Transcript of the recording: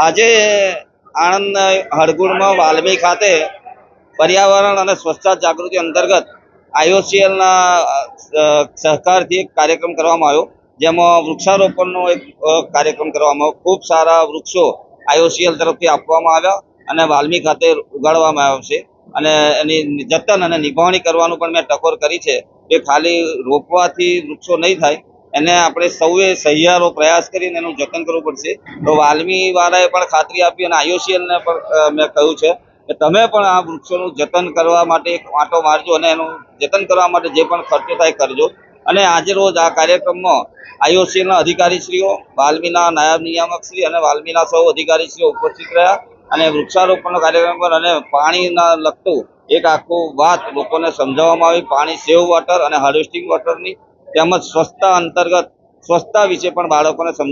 આજે આણંદ હળગુડમાં વાલ્મી ખાતે પર્યાવરણ અને સ્વચ્છતા જાગૃતિ અંતર્ગત આઈઓસીએલના સહકારથી એક કાર્યક્રમ કરવામાં આવ્યો. જેમાં વૃક્ષારોપણનો એક કાર્યક્રમ કરવામાં આવ્યો. ખૂબ સારા વૃક્ષો આઈઓસીએલ તરફથી આપવામાં આવ્યા અને વાલ્મી ખાતે ઉગાડવામાં આવશે અને એની જતન અને નિભાવણી કરવાનું પણ મેં ટકોર કરી છે. કે ખાલી રોપવાથી વૃક્ષો નહીં થાય એને આપણે સૌએ સહિયારો પ્રયાસ કરીને એનું જતન કરવું પડશે. તો વાલ્મી વાળાએ પણ ખાતરી આપી અને આઈઓસીએલને પણ મેં કહ્યું છે કે તમે પણ આ વૃક્ષોનું જતન કરવા માટે એક વાંટો મારજો અને એનું જતન કરવા માટે જે પણ ખર્ચો થાય કરજો. અને આજે રોજ આ કાર્યક્રમમાં આઈઓસીએલના અધિકારીશ્રીઓ, વાલ્મીના નાયબ નિયામક શ્રી અને વાલ્મીના સૌ અધિકારીશ્રીઓ ઉપસ્થિત રહ્યા અને વૃક્ષારોપણનો કાર્યક્રમ પર અને પાણીના લગતું એક આખું વાત લોકોને સમજાવવામાં આવી. પાણી સેવ વોટર અને હાર્વેસ્ટિંગ વોટરની તેમજ સ્વચ્છતા અંતર્ગત સ્વચ્છતા વિશે પણ બાળકોને સમજાવ